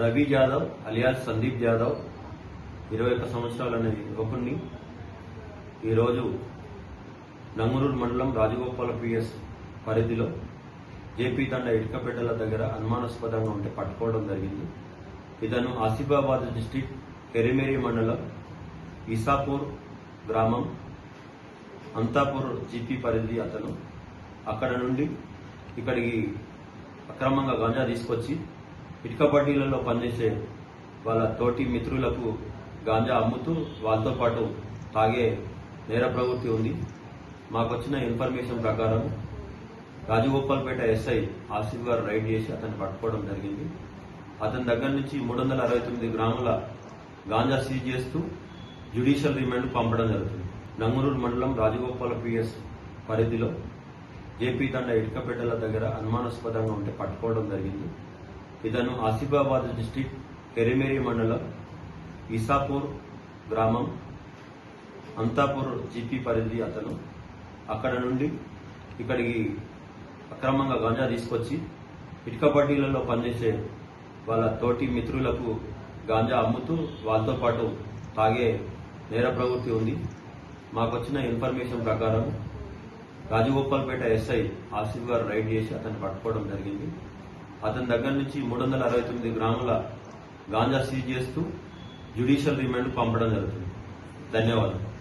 Ravi Jadhav alias Sandeep Jadhav ఇరవై ఒక్క సంవత్సరాలు అనే యువకుణ్ణి. ఈరోజు నంగునూరు మండలం రాజగోపాల పిఎస్ పరిధిలో జేపీ తండ ఇటుకపెట్టల దగ్గర అనుమానాస్పదంగా ఉంటే పట్టుకోవడం జరిగింది. ఇతను ఆసిఫాబాద్ డిస్టిక్ కెరిమేరి మండలం ఈసాపూర్ గ్రామం అంతాపూర్ జీపీ పరిధి అతను. అక్కడ నుండి ఇక్కడికి అక్రమంగా గాంజా తీసుకొచ్చి ఇటుక బడ్డీలలో పనిచేసే వాళ్ళ తోటి మిత్రులకు గాంజా అమ్ముతూ వాళ్ళతో పాటు తాగే నేర ప్రవృత్తి ఉంది. మాకు వచ్చిన ఇన్ఫర్మేషన్ ప్రకారం రాజగోపాల్పేట ఎస్ఐ ఆసిఫ్ గారు రైడ్ చేసి అతను పట్టుకోవడం జరిగింది. అతని దగ్గర నుంచి మూడు వందల అరవై తొమ్మిది గ్రాముల గాంజా సీజ్ చేస్తూ జ్యుడిషియల్ రిమాండ్ పంపడం జరుగుతుంది. నంగునూరు మండలం రాజగోపాల పిఎస్ పరిధిలో జేపీ తండ ఇటుకపేటల దగ్గర అనుమానాస్పదంగా ఉంటే పట్టుకోవడం జరిగింది. ఇతను ఆసిఫాబాద్ డిస్టిక్ కెరిమేరి మండలం ఈసాపూర్ గ్రామం అంతాపూర్ జీపీ పరిధి అతను. అక్కడ నుండి ఇక్కడికి అక్రమంగా గాంజా తీసుకొచ్చి ఇటుక బడ్డీలలో పనిచేసే వాళ్ళ తోటి మిత్రులకు గాంజా అమ్ముతూ వాళ్ళతో పాటు తాగే నేర ప్రవృత్తి ఉంది. మాకు వచ్చిన ఇన్ఫర్మేషన్ ప్రకారం రాజగోపాల్పేట ఎస్ఐ ఆసిఫ్ గారు రైడ్ చేసి అతన్ని పట్టుకోవడం జరిగింది. అతని దగ్గర నుంచి మూడు వందల అరవై తొమ్మిది గ్రాముల గాంజా సీజ్ చేస్తూ జ్యుడిషియల్ రిమాండ్ పంపడం జరుగుతుంది. ధన్యవాదాలు.